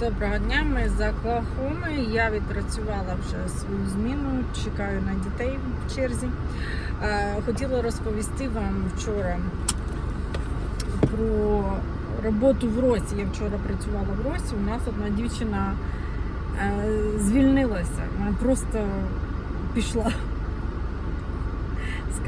Доброго дня, ми з Оклахоми. Я відпрацювала вже свою зміну, чекаю на дітей в черзі. Е, Хотіла розповісти вам вчора про роботу в Росі. Я вчора працювала в Росі. У нас одна дівчина е, звільнилася. Вона просто пішла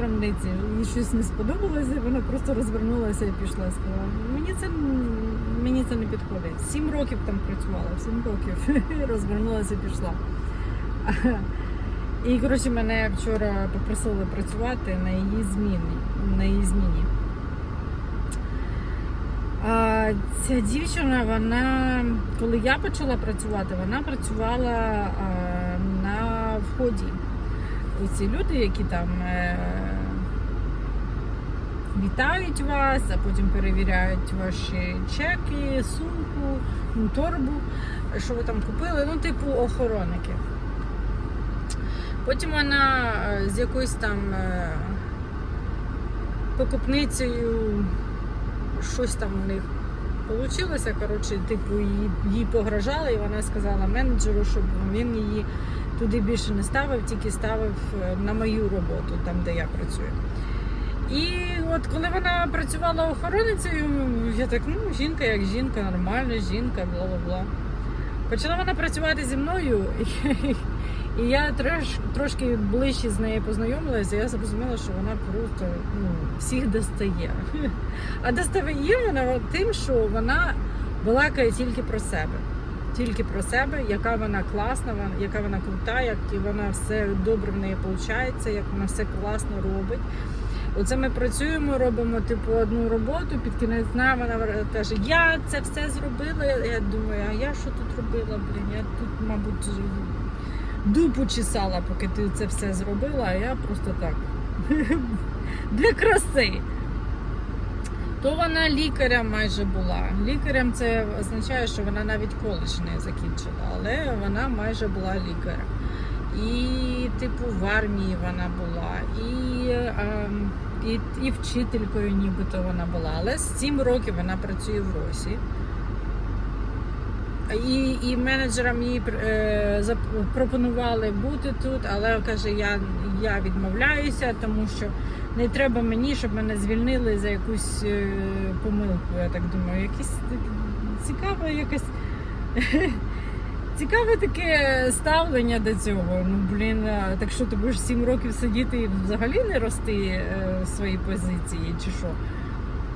крамниці. Щось не сподобалося, вона просто розвернулася і пішла. Сказала, мені це мені це не підходить. Сім років там працювала, сім років розвернулася і пішла. І коротше мене вчора попросили працювати на її зміні. На її зміні. А ця дівчина, вона, коли я почала працювати, вона працювала а, на вході. Оці люди, які там е, вітають вас, а потім перевіряють ваші чеки, сумку, ну, торбу, що ви там купили, ну, типу охоронники. Потім вона е, з якоюсь там е, покупницею щось там у них вийшло. Коротше, типу, їй, їй погрожали, і вона сказала менеджеру, щоб він її туди більше не ставив, тільки ставив е, на мою роботу, там де я працюю. І от коли вона працювала охороницею, я так, ну, жінка як жінка, нормальна жінка, бла бла бла. Почала вона працювати зі мною, і, я трош, трошки ближче з нею познайомилася, я зрозуміла, що вона просто ну, всіх достає. А достає вона тим, що вона балакає тільки про себе. Тільки про себе, яка вона класна, яка вона крута, як і вона все добре в неї виходить, як вона все класно робить. Оце ми працюємо, робимо типу одну роботу, під кінець дня вона каже, я це все зробила. Я думаю, а я що тут робила? Блін, я тут, мабуть, дупу чесала, поки ти це все зробила, а я просто так для краси. То вона лікарем майже була. Лікарем це означає, що вона навіть коледж не закінчила, але вона майже була лікарем. І, типу, в армії вона була, і, ем, і, і вчителькою нібито вона була. Але з 7 років вона працює в Росі. І, і менеджерам їй е, запропонували бути тут, але каже, я, я відмовляюся, тому що не треба мені, щоб мене звільнили за якусь е, помилку. Я так думаю, якісь цікаве якесь. Цікаве таке ставлення до цього. Ну блін, так що ти будеш 7 років сидіти і взагалі не рости е, в своїй позиції, чи що?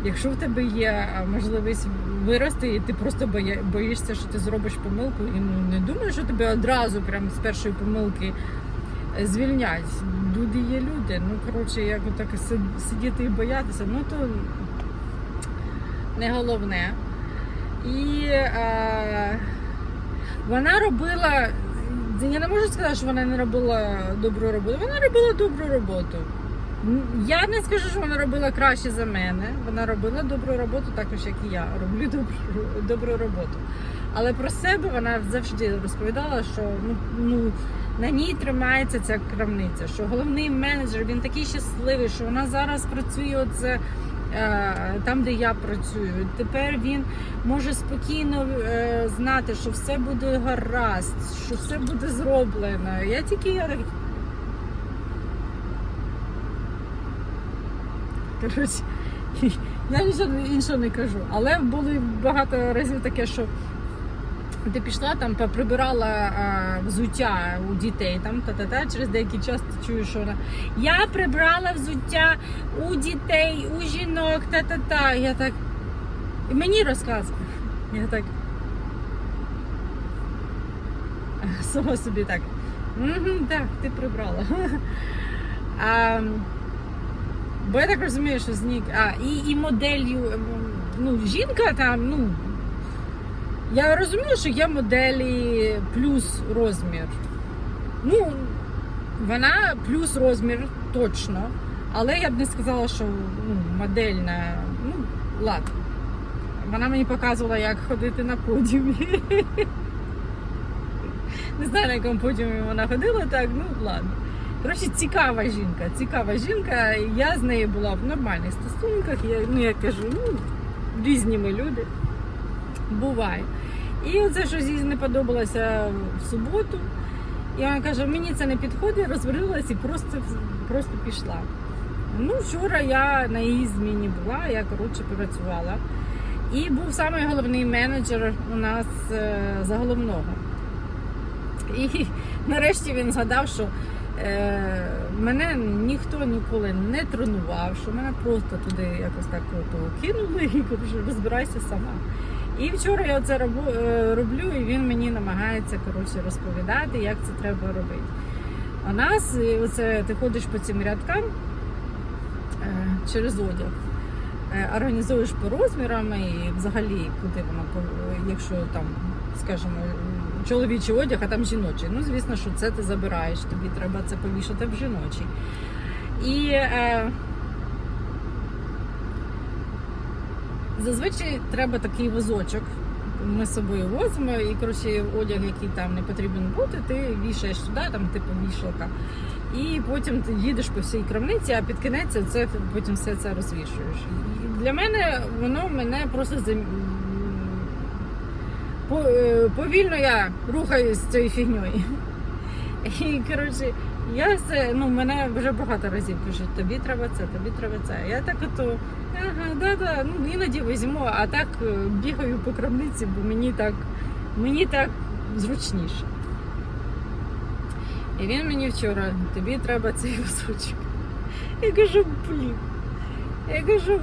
Якщо в тебе є можливість вирости, і ти просто боїшся, що ти зробиш помилку, і ну не думаєш, що тебе одразу, прямо з першої помилки е, звільнять. Люди є люди. Ну коротше, як отак си- сидіти і боятися, ну то не головне. І е, вона робила. Я не можу сказати, що вона не робила добру роботу. Вона робила добру роботу. Я не скажу, що вона робила краще за мене. Вона робила добру роботу, також як і я роблю добру, добру роботу. Але про себе вона завжди розповідала, що ну, ну на ній тримається ця крамниця. Що головний менеджер він такий щасливий, що вона зараз працює оце. Е, Там, де я працюю, тепер він може спокійно е, знати, що все буде гаразд, що все буде зроблено. Я тільки я. Коротше, я нічого іншого не кажу. Але були багато разів таке, що ти пішла там, прибирала а, взуття у дітей, там та-та-та, через деякий час ти чуєш, що вона я прибрала взуття у дітей, у жінок, та-та-та. Я так. І мені розказує. Я так. Сама собі так. Угу, так, ти прибрала. А, бо я так розумію, що знік. А, і, і моделлю, ем, ну, жінка там, ну. Я розумію, що є моделі плюс розмір. Ну, вона плюс розмір точно. Але я б не сказала, що ну, модельна. Ну, ладно. Вона мені показувала, як ходити на подіумі. Не знаю, на якому подіумі вона ходила, так, ну ладно. Коротше, цікава жінка, цікава жінка. Я з нею була в нормальних стосунках. Я, ну, я кажу, ну, різні ми люди. Буває. І оце щось їй не подобалося в суботу. І вона каже, мені це не підходить, розвернулася і просто, просто пішла. Ну, вчора я на її зміні була, я коротше працювала. І був самий головний менеджер у нас е, за головного. І нарешті він згадав, що е, мене ніхто ніколи не тренував, що мене просто туди якось так кинули і коротше, розбирайся сама. І вчора я це е, роблю, і він мені намагається коротше, розповідати, як це треба робити. А нас, оце, ти ходиш по цим рядкам е, через одяг, е, організуєш по розмірам і взагалі, куди воно, якщо там, скажімо, чоловічий одяг, а там жіночий. Ну, звісно, що це ти забираєш, тобі треба це повішати в жіночий. І е, зазвичай треба такий візочок. Ми з собою возимо, і коротше, одяг, який там не потрібен бути, ти вішаєш туди, там типу вішалка. І потім ти їдеш по всій крамниці, а під кінець це потім все це розвішуєш. І для мене воно мене просто зам- по- е, повільно я рухаюсь цією фігньою. І коротше, я це, ну, мене вже багато разів кажуть, тобі треба це, тобі треба це. Я так ото, ага, да, да, ну іноді візьму, а так е, бігаю по крамниці, бо мені так, мені так зручніше. І він мені вчора, тобі треба цей кусочок. Я кажу, блін. Я кажу,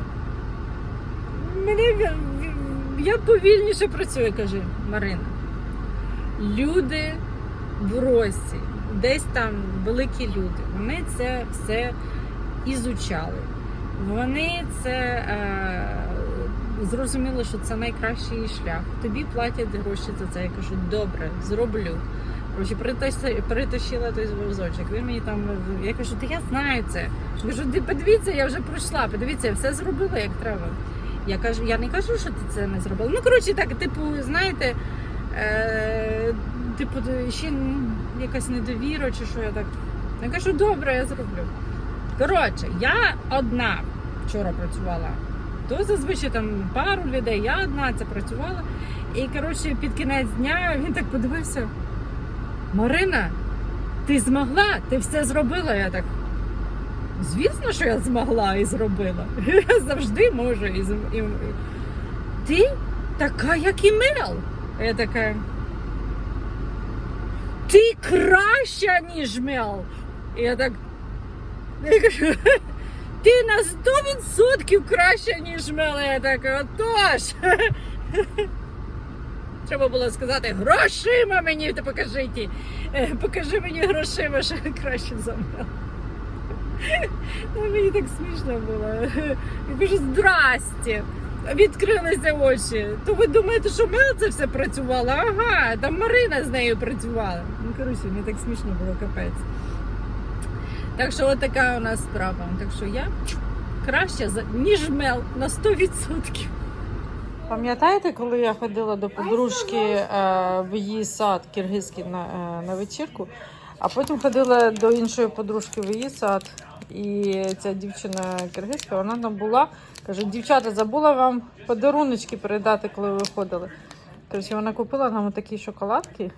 мене я повільніше працюю, каже Марина. Люди в рості, десь там великі люди, вони це все ізучали. Вони це е, зрозуміли, що це найкращий шлях. Тобі платять гроші за це. Я кажу, добре, зроблю. Короче, притащила, той візочок. Він мені там. Я кажу, та я знаю це. Я кажу, «Ти подивіться, я вже пройшла, подивіться, я все зробила як треба. Я кажу, я не кажу, що ти це не зробила. Ну, коротше, так, типу, знаєте, е, типу, ще якась недовіра, чи що я так. Я кажу, добре, я зроблю. Коротше, я одна вчора працювала. То зазвичай там пару людей, я одна це працювала. І коротше, під кінець дня він так подивився. Марина, ти змогла? Ти все зробила? Я так. Звісно, що я змогла і зробила. Я завжди можу. І, і. Ти така, як і Мел. Я така. Ти краща, ніж Мел. І я так. Я кажу, ти на 100% краща, ніж Я така, отож. Треба було сказати грошима мені та покажіть. Е, Покажи мені грошима, що краще за Мел. Ну, Мені так смішно було. Я кажу, здрасте. Відкрилися очі. То ви думаєте, що Мел це все працювала? Ага, там Марина з нею працювала. Ну, коротше, мені так смішно було капець. Так що от така у нас справа. Так що я краще, ніж Мел на 100%. Пам'ятаєте, коли я ходила до подружки е, в її сад киргизький на, е, на вечірку, а потім ходила до іншої подружки в її сад, і ця дівчина киргизька, вона там була, каже, дівчата, забула вам подаруночки передати, коли ви виходили. Коротше, вона купила нам такі шоколадки,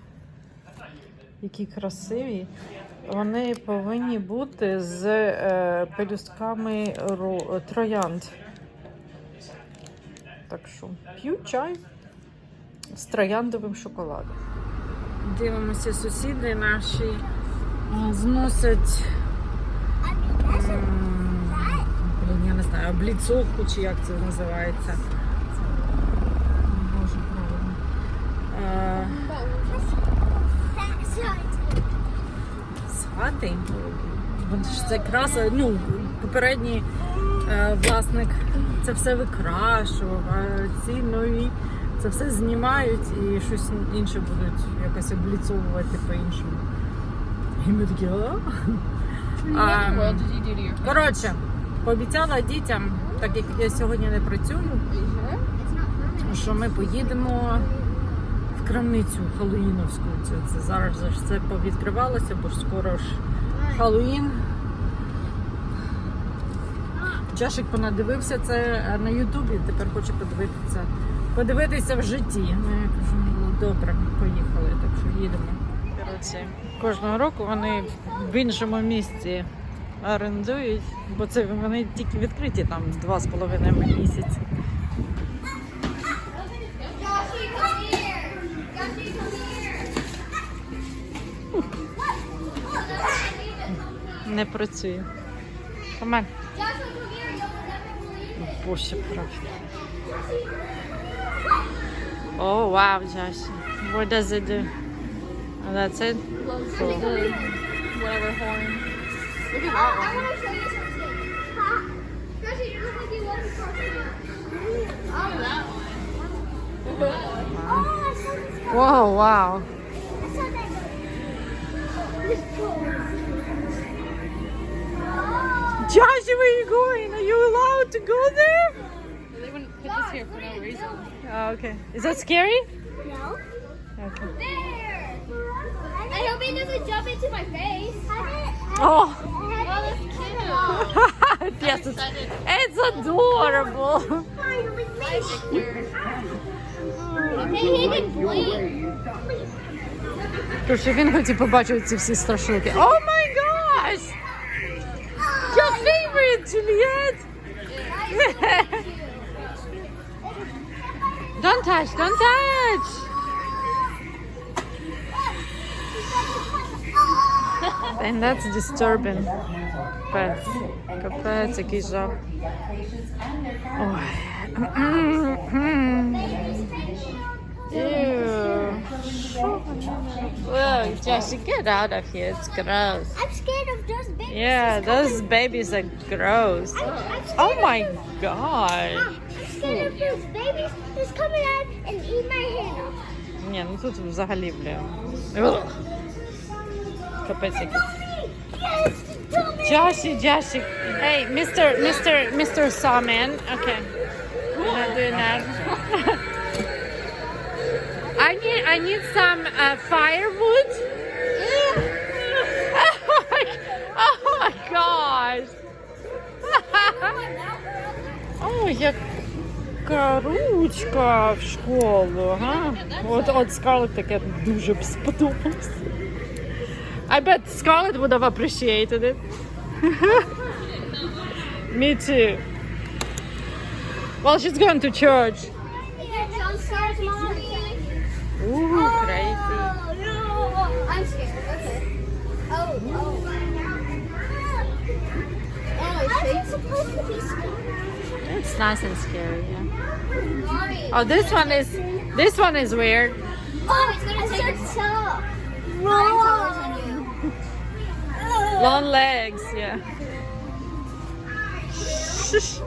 які красиві. Вони повинні бути з е, пелюстками ро- троянд. Так що п'ю чай з трояндовим шоколадом. Дивимося, сусіди наші а, зносять. м, Блін, я не знаю, обліцовку чи як це називається. Боже, правильно. Ж Це краса, ну, попередній е, власник це все викрашував, а ці нові це все знімають і щось інше будуть якось обліцовувати по-іншому. І ми такі, а? А, your Коротше, пообіцяла дітям, так як я сьогодні не працюю, що ми поїдемо крамницю Халуїновську. Це, це зараз ж це повідкривалося, бо скоро ж Халуїн. Джашик понадивився це на Ютубі, тепер хоче подивитися, подивитися в житті. Ну, я кажу, ну добре, поїхали, так що їдемо. Коротше, кожного року вони в іншому місці орендують, бо це вони тільки відкриті там два з половиною місяці. Не працює. Команд. Joshua, come here! You'll never believe it. Боже, правда. Oh wow, Josh. What does it do? Oh, that's it? Cool. whatever horn. Look at Oh, that I want to show you something. Ha! Joshua, you look like you love the cartoon. Oh, that one. Oh, I saw this. Whoa, wow. Josh, where are you going? Are you allowed to go there? one. They wouldn't put this here for no reason. Oh, okay. Is that scary? No. Okay. There. I hope he doesn't jump into my face. Oh, Oh, that's cute. yes, it's, it's adorable. Hey, he can blink. Тож він хотів побачити ці всі страшилки. Oh my gosh! Your favorite, Juliet! don't touch, don't touch! And that's disturbing. Капець. Капець, який жах. Ой. Ew. Look, Jesse, get out of here. It's gross. I'm scared of those babies. Yeah, those babies are gross. I'm, I'm scared Oh of- my gosh. Mom, I'm scared of those babies that's coming out and eat my hand off. Ні, ну тут взагалі, блін. Ugh. Капець який. Yes, dummy. Joshie, Joshie. Hey, Mr. Mr. Mr. Sawman. Okay. We're not doing that. I need I need some uh, firewood. oh my, oh my gosh. О, яка ручка в школу, га? От, от Scarlett таке дуже б сподобалось. I bet Scarlett would have appreciated it. Me too. Well, she's going to church. I'm scared, mommy. Ooh, crazy. Oh, no. I'm scared. Okay. Oh, oh. Oh, it's it's supposed to be scary. It's nice and scary, yeah. Mommy. Oh, this one is this one is weird. Oh, it's gonna take its top. I'm taller than you. Long legs, yeah. Shush. Oh,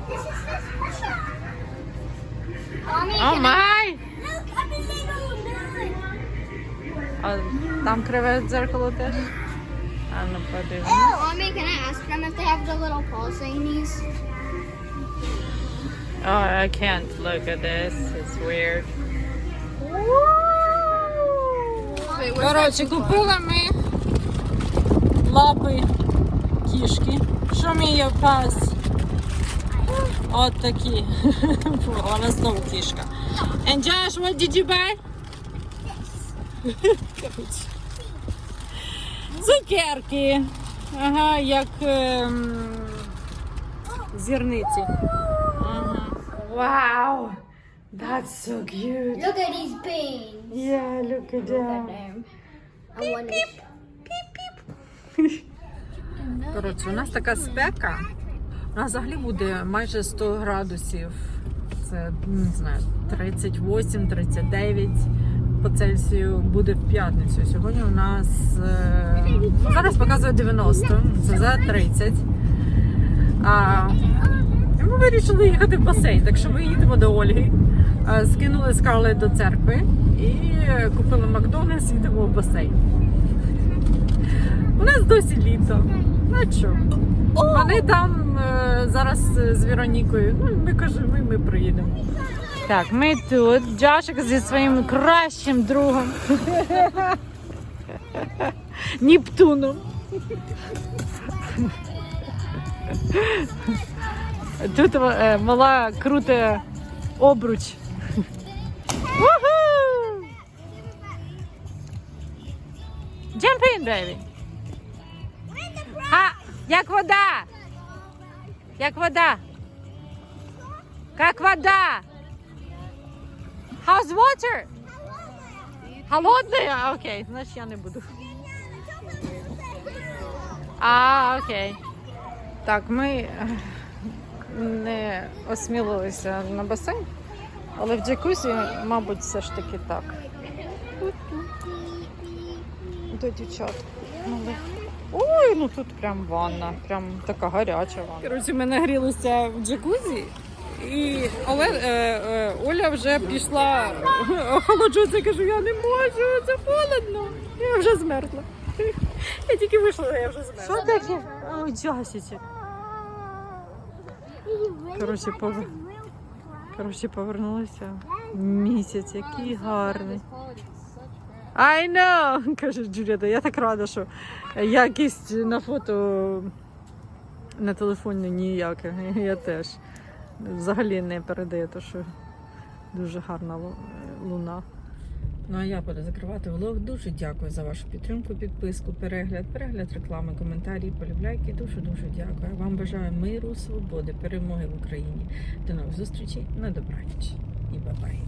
mommy, Oh can I- my! Look, I'm a little nerd. А там криве дзеркало теж. А ну подивимось. Mommy, can I ask them if they have the little pulse thingies? Oh, I can't look at this. It's weird. Wait, where's Коротше, купили ми лапи кішки. Що мій є пес? От такі. Вона знову кішка. And Josh, what did you buy? Цукерки. Ага, як ем, зірниці. Ага. Wow! That's so cute. Look at these beans. Yeah, look at that. I wonder. Коротше, у нас така спека. У нас взагалі буде майже 100 градусів. Це не знаю, 38-39 по Цельсію буде в п'ятницю. Сьогодні у нас е, зараз показує 90, це за 30. А, ми вирішили їхати в басейн, так що ми їдемо до Ольги. Е, Скинули Скарлет до церкви і купили Макдональдс, їдемо в басейн. У нас досі літо. Ну що? Вони там е, зараз з Веронікою. Ну, ми кажемо, ми, ми приїдемо. Так, ми тут. Джашик зі своїм кращим другом. Нептуном. Тут е, мала круте обруч. Jump in, baby. Ха, як вода. Як вода. Как вода. How's water? Холодная? Окей, значить я не буду. А, окей. Так, ми е, не осмілилися на басейн, але в джакузі, мабуть, все ж таки так. До дівчат. Ой, ну тут прям ванна, прям така гаряча ванна. Коротше, ми нагрілися в джакузі. І але е, е, Оля вже пішла охолоджуватися, кажу, я не можу, це холодно. Я вже змерзла. Я тільки вийшла, я вже змерзла. Що таке? О, джасічек. Коротше, повер... Коротше, повернулася. Місяць, який гарний. I know, каже Джуліта. Я так рада, що якість на фото на телефоні ніяка. Я теж. Взагалі не передає, то що дуже гарна луна. Ну а я буду закривати влог. Дуже дякую за вашу підтримку, підписку, перегляд, перегляд реклами, коментарі, полюбляйки. Дуже дуже дякую. Вам бажаю миру, свободи, перемоги в Україні. До нових зустрічей на добраніч і бай-бай.